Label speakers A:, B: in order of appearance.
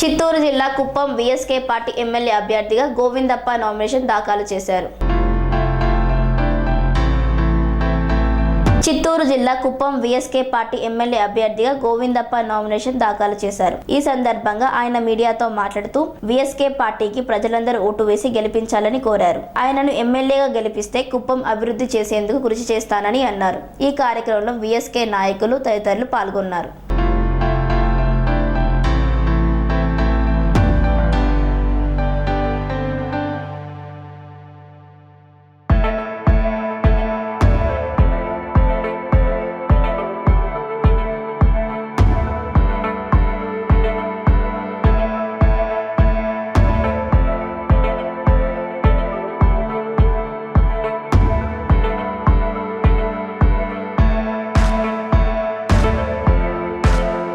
A: చిత్తూరు జిల్లా Kuppam VSK party MLA అభ్యర్థిగా Govindappa nomination దాఖలు చేశారు. చిత్తూరు జిల్లా కుప్పం విఎస్కే పార్టీ ఎమ్మెల్యే అభ్యర్థిగా గోవిందప్ప నామినేషన్ దాఖలు చేశారు. ఈ సందర్భంగా ఆయన మీడియాతో మాట్లాడుతూ విఎస్కే పార్టీకి ప్రజలందరూ ఓటు వేసి గెలిపించాలని కోరారు. ఆయనను ఎమ్మెల్యేగా గెలిపిస్తే కుప్పం అభివృద్ధి చేసేందుకు కృషి చేస్తానని అన్నారు. ఈ కార్యక్రమంలో విఎస్కే నాయకులు తదితరులు పాల్గొన్నారు.